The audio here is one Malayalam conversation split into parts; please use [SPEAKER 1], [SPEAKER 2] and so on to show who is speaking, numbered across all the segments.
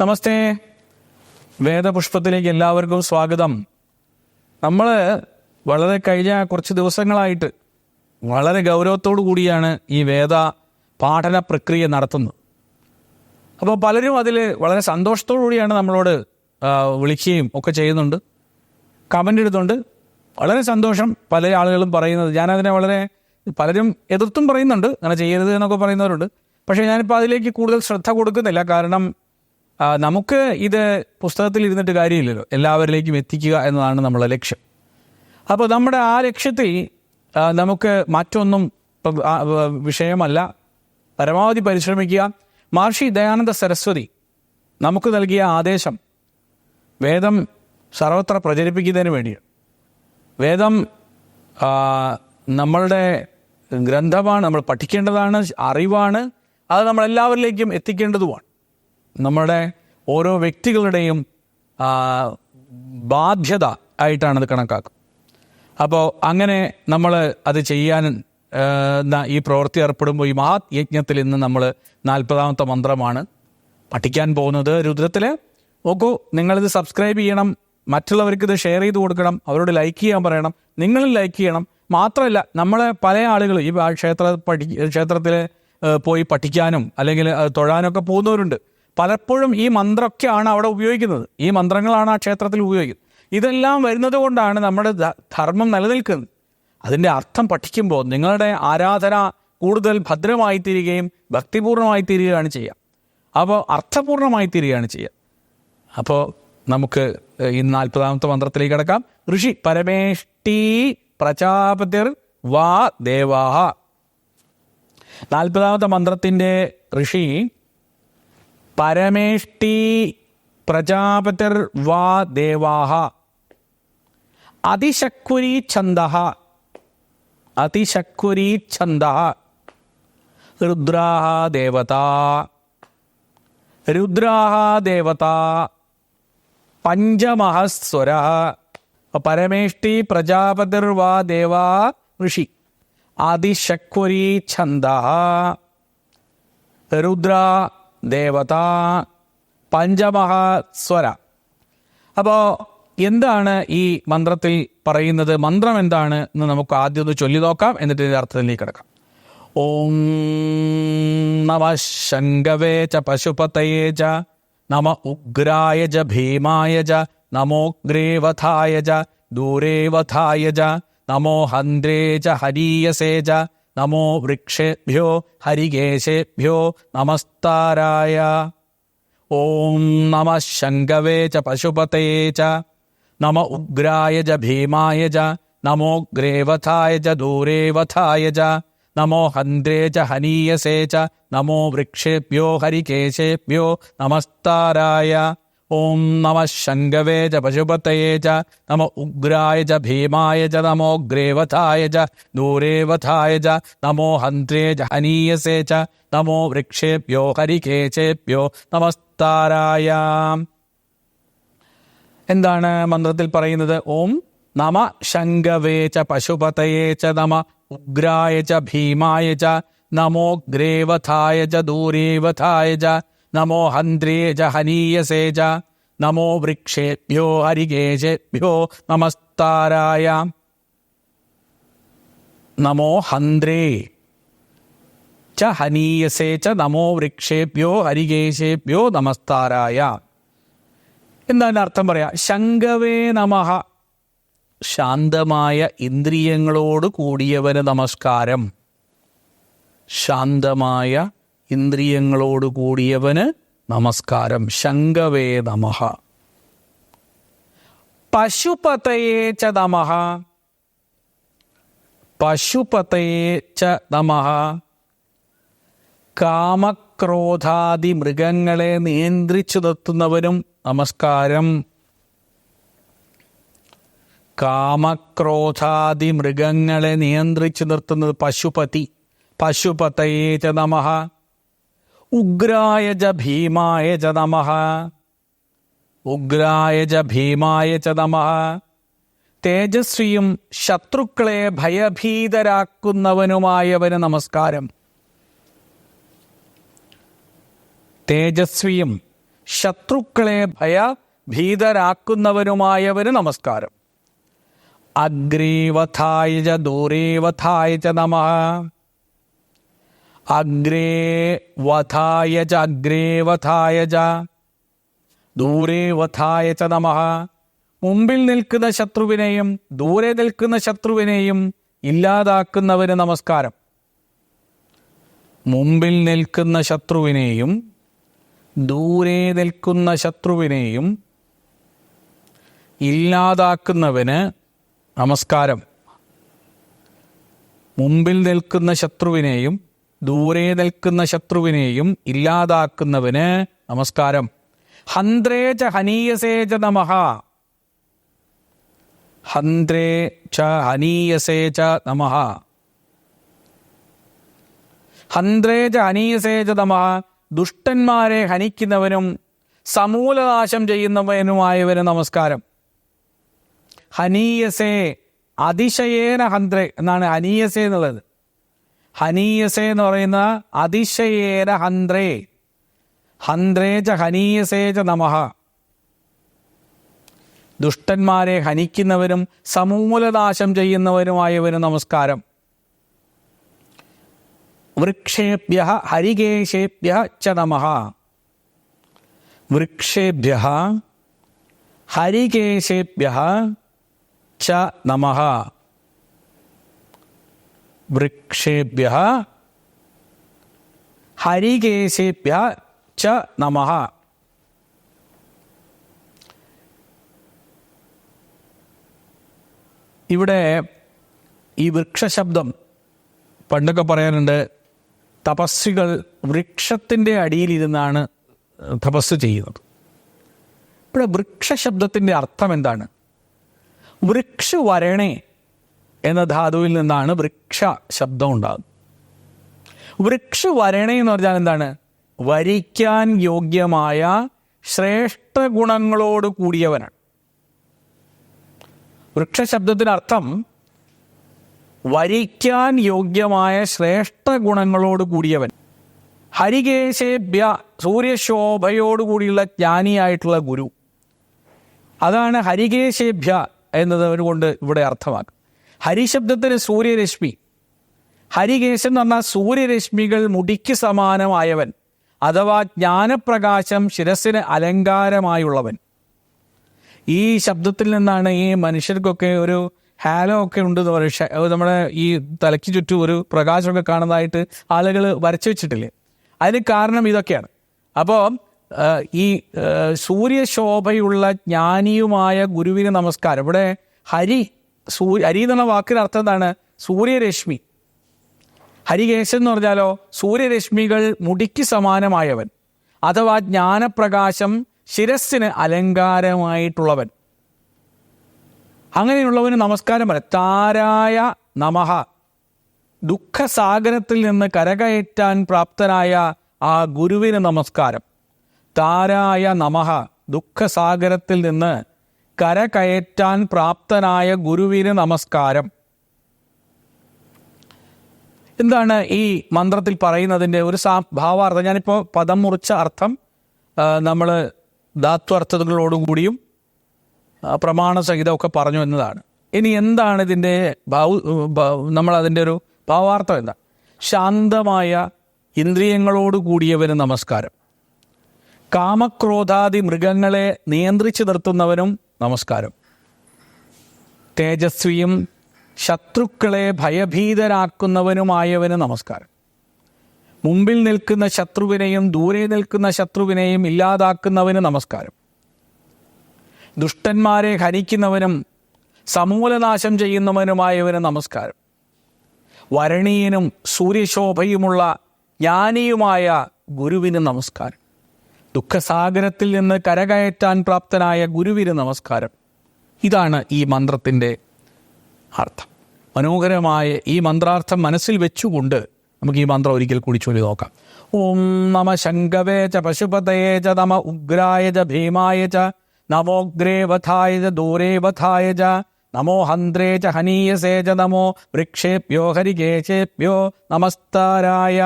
[SPEAKER 1] നമസ്തേ. വേദപുഷ്പത്തിലേക്ക് എല്ലാവർക്കും സ്വാഗതം. നമ്മൾ വളരെ കഴിഞ്ഞ കുറച്ച് ദിവസങ്ങളായിട്ട് വളരെ ഗൗരവത്തോടു കൂടിയാണ് ഈ വേദ പാഠന പ്രക്രിയ നടത്തുന്നത്. അപ്പോൾ പലരും അതിൽ വളരെ സന്തോഷത്തോടു കൂടിയാണ് നമ്മളോട് വിളിക്കുകയും ഒക്കെ ചെയ്യുന്നുണ്ട്. കമന്റ് എടുത്തുണ്ട്. വളരെ സന്തോഷം പല ആളുകളും പറയുന്നത്. ഞാനതിനെ വളരെ പലരും എതിർത്തും പറയുന്നുണ്ട്. അങ്ങനെ ചെയ്യരുത് എന്നൊക്കെ പറയുന്നവരുണ്ട്. പക്ഷേ ഞാനിപ്പോൾ അതിലേക്ക് കൂടുതൽ ശ്രദ്ധ കൊടുക്കുന്നില്ല. കാരണം നമുക്ക് ഇത് പുസ്തകത്തിൽ ഇരുന്നിട്ട് കാര്യമില്ലല്ലോ. എല്ലാവരിലേക്കും എത്തിക്കുക എന്നതാണ് നമ്മളെ ലക്ഷ്യം. അപ്പോൾ നമ്മുടെ ആ ലക്ഷ്യത്തിൽ നമുക്ക് മറ്റൊന്നും വിഷയമല്ല. പരമാവധി പരിശ്രമിക്കുക. മഹർഷി ദയാനന്ദ സരസ്വതി നമുക്ക് നൽകിയ ആദേശം വേദം സർവത്ര പ്രചരിപ്പിക്കുന്നതിന് വേണ്ടിയാണ്. വേദം നമ്മളുടെ ഗ്രന്ഥമാണ് നമ്മൾ പഠിക്കേണ്ടതാണ് അറിവാണ് അത് നമ്മളെല്ലാവരിലേക്കും എത്തിക്കേണ്ടതുമാണ്. നമ്മുടെ ഓരോ വ്യക്തികളുടെയും ബാധ്യത ആയിട്ടാണ് അത് കണക്കാക്കുക അപ്പോൾ അങ്ങനെ നമ്മൾ അത് ചെയ്യാൻ ഈ പ്രവൃത്തി ഏർപ്പെടുമ്പോൾ ഈ മഹായജ്ഞത്തിൽ ഇന്ന് നമ്മൾ നാൽപ്പതാമത്തെ മന്ത്രമാണ് പഠിക്കാൻ പോകുന്നത്. രുദ്രത്തിൽ നോക്കൂ നിങ്ങളിത് സബ്സ്ക്രൈബ് ചെയ്യണം മറ്റുള്ളവർക്ക് ഇത് ഷെയർ ചെയ്ത് കൊടുക്കണം അവരോട് ലൈക്ക് ചെയ്യാൻ പറയണം നിങ്ങളും ലൈക്ക് ചെയ്യണം. മാത്രമല്ല നമ്മളെ പല ആളുകൾ ഈ ക്ഷേത്ര പഠി ക്ഷേത്രത്തിൽ പോയി പഠിക്കാനും അല്ലെങ്കിൽ തൊഴാനൊക്കെ പോകുന്നവരുണ്ട്. പലപ്പോഴും ഈ മന്ത്രമൊക്കെയാണ് അവിടെ ഉപയോഗിക്കുന്നത്. ഈ മന്ത്രങ്ങളാണ് ആ ക്ഷേത്രത്തിൽ ഉപയോഗിക്കുന്നത്. ഇതെല്ലാം വരുന്നത് കൊണ്ടാണ് നമ്മുടെ ധർമ്മം നിലനിൽക്കുന്നത്. അതിന്റെ അർത്ഥം പഠിക്കുമ്പോൾ നിങ്ങളുടെ ആരാധന കൂടുതൽ ഭദ്രമായി തീരുകയും ഭക്തിപൂർണമായി തീരുകയാണ് ചെയ്യുക. അപ്പോൾ അർത്ഥപൂർണമായി തീരുകയാണ് ചെയ്യുക. അപ്പോൾ നമുക്ക് ഈ നാൽപ്പതാമത്തെ മന്ത്രത്തിലേക്ക് കിടക്കാം. ഋഷി പരമേഷ്ടി പ്രജാപതിർ വാ ദേവാഹ. നാൽപ്പതാമത്തെ മന്ത്രത്തിന്റെ ഋഷി പരമേഷ്ടി പ്രജാപതിർ വാ ദേവാഹ അതിശക്കുരി ഛന്ദ അതിശക്കുരി ഛന്ദ രുദ്രാഹ ദേവത രുദ്രാഹ ദേവത പഞ്ചമഹസ്വര പരമേഷ്ടി പ്രജാപതിർവാ ദേവാ ഋഷി ആദിശക്വരി ഛന്ദ രുദ്ര ദേവത പഞ്ചമഹാസ്വര അപ്പോൾ എന്താണ് ഈ മന്ത്രത്തിൽ പറയുന്നത്? മന്ത്രം എന്താണ് എന്ന് നമുക്ക് ആദ്യം ഒന്ന് ചൊല്ലി നോക്കാം. എന്നിട്ട് ഇതിന്റെ അർത്ഥത്തിലേക്ക് കിടക്കാം. ഓം നമ ശങ്കവേ ച പശുപതയേ ച നമ ഉഗ്രായ ച ഭീമായ ച നമോഗ്രേവഥായ ച ദൂരേവഥായ ച നമോ ഹന്ദ്രേ ച ഹരീയസേ ച നമോ വൃക്ഷേഭ്യോ ഹരികേശേഭ്യോ നമസ്താരായ ഓം നമ ശങ്കവേ ച പശുപതയേ ച നമ ഉഗ്രായ ച ഭീമായ ച നമോഗ്രേവഥായ ച ദൂരേവഥായ ച നമോ ഹന്ത്രേ ച ഹനീയസേ ച നമോ വൃക്ഷേഭ്യോ ഹരികേശേഭ്യോ നമസ്താരായ ഓം നമ ശങ്കവേ ച പശുപതയേ ച നമ ഉഗ്രായ ച ഭീമായ ച നമോഗ്രേവഥായ ച ദൂരേവഥായ ച നമോ ഹന്ത്രേ ച ഹനീയസേ ച നമോ വൃക്ഷേഭ്യോ ഹരികേശേഭ്യോ നമസ്താരായ. എന്താണ് മന്ത്രത്തിൽ പറയുന്നത്? ഓം നമ ശങ്കവേ ച പശുപതയേ ച നമ ഉഗ്രായ ച ഭീമായ ച നമോഗ്രേവഥായ ച ദൂരേവഥായ ച നമോ ഹന്ത്രേ ച ഹനീയസേ ച നമോ വൃക്ഷേഭ്യോ ഹരികേശേഭ്യോ നമസ്താരായ. നമോ ഹന്ത്രേ ച ഹനീയസേ ച നമോ വൃക്ഷേഭ്യോ ഹരികേശേഭ്യോ നമസ്താരായ. എന്താണ് അർത്ഥം പറയാ? ശങ്കവേ നമഹ ശാന്തമായ ഇന്ദ്രിയങ്ങളോട് കൂടിയവന് നമസ്കാരം. ശാന്തമായ ഇന്ദ്രിയങ്ങളോട് കൂടിയവന് നമസ്കാരം. ശങ്കവേ നമഹ പശുപതയേ ച നമഹ. പശുപതയേ ച നമഹ. കാമക്രോധാദി മൃഗങ്ങളെ നിയന്ത്രിച്ചു നിർത്തുന്നവനും നമസ്കാരം. കാമക്രോധാദി മൃഗങ്ങളെ നിയന്ത്രിച്ചു നിർത്തുന്നത് പശുപതി. പശുപതയേ ച നമഃ ഉഗ്രായ ച ഭീമായ ച നമഹ ഉഗ്രായ ച ഭീമായ ച നമഹ തേജസ്വിയും ശത്രുക്കളെ ഭയഭീതരാക്കുന്നവനുമായവന് നമസ്കാരം. തേജസ്വിയും ശത്രുക്കളെ ഭയ ഭീതരാക്കുന്നവനുമായവന് നമസ്കാരം. അഗ്രീവഥായ ച ദൂരീവഥായ ച നമ. അഗ്രേ വധായ ച അഗ്രേ വധായ ച ദൂരേ വധായ ച നമ. മുമ്പിൽ നിൽക്കുന്ന ശത്രുവിനെയും ദൂരെ നിൽക്കുന്ന ശത്രുവിനെയും ഇല്ലാതാക്കുന്നവന് നമസ്കാരം. മുമ്പിൽ നിൽക്കുന്ന ശത്രുവിനെയും ദൂരെ നിൽക്കുന്ന ശത്രുവിനെയും ഇല്ലാതാക്കുന്നവന് നമസ്കാരം. മുമ്പിൽ നിൽക്കുന്ന ശത്രുവിനെയും ദൂരെ നിൽക്കുന്ന ശത്രുവിനെയും ഇല്ലാതാക്കുന്നവന് നമസ്കാരം. ഹന്ത്രേ ച ഹനീയസേ ച നമഹ ഹന്ത്രേ ച ഹനീയസേ ച നമഹ ഹന്ത്രേ ച ഹനീയസേ ച നമഹ ദുഷ്ടന്മാരെ ഹനിക്കുന്നവനും സമൂലനാശം ചെയ്യുന്നവനുമായവന് നമസ്കാരം. ഹനീയസേ അതിശയേന ഹന്ത്രേ എന്നാണ് ഹനീയസേ എന്നുള്ളത്. ഹനീയസേ എന്ന് പറയുന്ന അതിശയേന ഹന്ത്രേ. ഹന്ത്രേ ച ഹനീയസേ ച നമഃ ദുഷ്ടന്മാരെ ഹനിക്കുന്നവരും സമൂലനാശം ചെയ്യുന്നവരുമായവന് നമസ്കാരം. വൃക്ഷേഭ്യ ഹരികേശേഭ്യ ച നമഹ. വൃക്ഷേഭ്യ ഹരികേശേഭ്യ ച നമഃ വൃക്ഷേഭ്യ ഹരികേശേഭ്യ ച നമ. ഇവിടെ ഈ വൃക്ഷശബ്ദം പണ്ടൊക്കെ പറയാനുണ്ട് തപസ്സികൾ വൃക്ഷത്തിന്റെ അടിയിലിരുന്നാണ് തപസ് ചെയ്യുന്നത്. ഇവിടെ വൃക്ഷശബ്ദത്തിന്റെ അർത്ഥം എന്താണ്? വൃക്ഷ വരണേ എന്ന ധാതുവിൽ നിന്നാണ് വൃക്ഷ ശബ്ദം ഉണ്ടാകുന്നത്. വൃക്ഷ വരണേ എന്ന് പറഞ്ഞാൽ എന്താണ്? വരിക്കാൻ യോഗ്യമായ ശ്രേഷ്ഠ ഗുണങ്ങളോട് കൂടിയവനാണ്. വൃക്ഷ വൃക്ഷശബ്ദത്തിന് അർത്ഥം വരിക്കാൻ യോഗ്യമായ ശ്രേഷ്ഠ ഗുണങ്ങളോട് കൂടിയവൻ. ഹരികേശേഭ്യ സൂര്യശോഭയോടുകൂടിയുള്ള ജ്ഞാനിയായിട്ടുള്ള ഗുരു. അതാണ് ഹരികേശേഭ്യ എന്നത് കൊണ്ട് ഇവിടെ അർത്ഥമാക്കും ഹരിശബ്ദത്തിന് സൂര്യരശ്മി. ഹരികേശൻ എന്ന് പറഞ്ഞാൽ സൂര്യരശ്മികൾ മുടിക്ക് സമാനമായവൻ. അഥവാ ജ്ഞാനപ്രകാശം ശിരസിന് അലങ്കാരമായുള്ളവൻ. ഈ ശബ്ദത്തിൽ നിന്നാണ് ഈ മനുഷ്യർക്കൊക്കെ ഒരു ഹാലോ ഒക്കെ ഉണ്ട് എന്ന് നമ്മുടെ ഈ തലയ്ക്ക് ചുറ്റും ഒരു പ്രകാശമൊക്കെ കാണുന്നതായിട്ട് ആളുകൾ വരച്ചു വെച്ചിട്ടില്ലേ? അതിന് കാരണം ഇതൊക്കെയാണ്. അപ്പോൾ ഈ സൂര്യശോഭയുള്ള ജ്ഞാനിയുമായ ഗുരുവിന് നമസ്കാരം. ഇവിടെ ഹരി സൂര്യ ഹരി എന്നുള്ള വാക്കിന് അർത്ഥം എന്താണ്? സൂര്യരശ്മി. ഹരികേശൻ എന്ന് പറഞ്ഞാലോ സൂര്യരശ്മികൾ മുടിക്ക് സമാനമായവൻ. അഥവാ ജ്ഞാനപ്രകാശം ശിരസ്സിന് അലങ്കാരമായിട്ടുള്ളവൻ. അങ്ങനെയുള്ളവന് നമസ്കാരം പറയാം. താരായ നമഹ ദുഃഖസാഗരത്തിൽ നിന്ന് കരകയറ്റാൻ പ്രാപ്തനായ ആ ഗുരുവിന് നമസ്കാരം. താരായ നമഹ ദുഃഖസാഗരത്തിൽ നിന്ന് കരകയറ്റാൻ പ്രാപ്തനായ ഗുരുവിന് നമസ്കാരം. എന്താണ് ഈ മന്ത്രത്തിൽ പറയുന്നതിന്റെ ഒരു സാ ഭാവാർത്ഥം? ഞാനിപ്പോൾ പദം മുറിച്ച അർത്ഥം നമ്മൾ ധാത്വർത്ഥതകളോടുകൂടിയും പ്രമാണ സഹിതമൊക്കെ പറഞ്ഞു എന്നതാണ്. ഇനി എന്താണ് ഇതിന്റെ ഭാവ നമ്മളതിന്റെ ഒരു ഭാവാർത്ഥം എന്താ? ശാന്തമായ ഇന്ദ്രിയങ്ങളോട് കൂടിയവന് നമസ്കാരം. കാമക്രോധാദി മൃഗങ്ങളെ നിയന്ത്രിച്ചു നിർത്തുന്നവനും നമസ്കാരം. തേജസ്വിയും ശത്രുക്കളെ ഭയഭീതരാക്കുന്നവനുമായവന് നമസ്കാരം. മുമ്പിൽ നിൽക്കുന്ന ശത്രുവിനെയും ദൂരെ നിൽക്കുന്ന ശത്രുവിനെയും ഇല്ലാതാക്കുന്നവന് നമസ്കാരം. ദുഷ്ടന്മാരെ ഹനിക്കുന്നവനും സമൂലനാശം ചെയ്യുന്നവനുമായവന് നമസ്കാരം. വരണീയനും സൂര്യശോഭയുമുള്ള ജ്ഞാനിയുമായ ഗുരുവിന് നമസ്കാരം. ദുഃഖസാഗരത്തിൽ നിന്ന് കരകയറ്റാൻ പ്രാപ്തനായ ഗുരുവിന് നമസ്കാരം. ഇതാണ് ഈ മന്ത്രത്തിന്റെ അർത്ഥം. മനോഹരമായ ഈ മന്ത്രാർത്ഥം മനസ്സിൽ വെച്ചുകൊണ്ട് നമുക്ക് ഈ മന്ത്രം ഒരിക്കൽ കൂടി ചൊല്ലി നോക്കാം. ഓം നമ ശങ്കവേ ച പശുപതയേ ച നമ ഉഗ്രായ ച ഭീമായ ച നമോഗ്രേ വഥായ ച ദൂരേ വഥായ ച നമോ ഹന്ത്രേ ച ഹനീയസേ ച നമോ വൃക്ഷേപ്യോ ഹരികേശേഭ്യോ നമസ്താരായ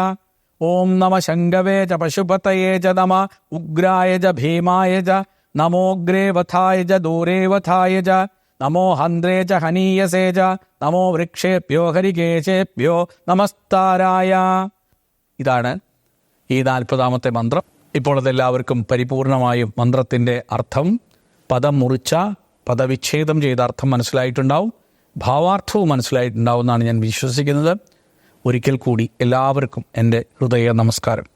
[SPEAKER 1] ഓം നമ ശങ്കവേ ച പശുപതയേ ച നമ ഉഗ്രായ ച ഭീമായ ച നമോഗ്രേ വഥായ ച ദൂരേ വഥായ ച നമോ ഹന്ദ്രേ ച ഹനീയസേ ച നമോ വൃക്ഷേഭ്യോ ഹരികേശേഭ്യോ നമസ്താരായ. ഇതാണ് ഈ നാൽപ്പതാമത്തെ മന്ത്രം. ഇപ്പോൾ അതെല്ലാവർക്കും പരിപൂർണമായും മന്ത്രത്തിന്റെ അർത്ഥം. പദം മുറിച്ച പദവിച്ഛേദം ചെയ്ത അർത്ഥം മനസ്സിലായിട്ടുണ്ടാവും. ഭാവാർത്ഥവും മനസ്സിലായിട്ടുണ്ടാവും എന്നാണ് ഞാൻ വിശ്വസിക്കുന്നത്. ഒരിക്കൽ കൂടി എല്ലാവർക്കും എന്റെ ഹൃദയ നമസ്കാരം.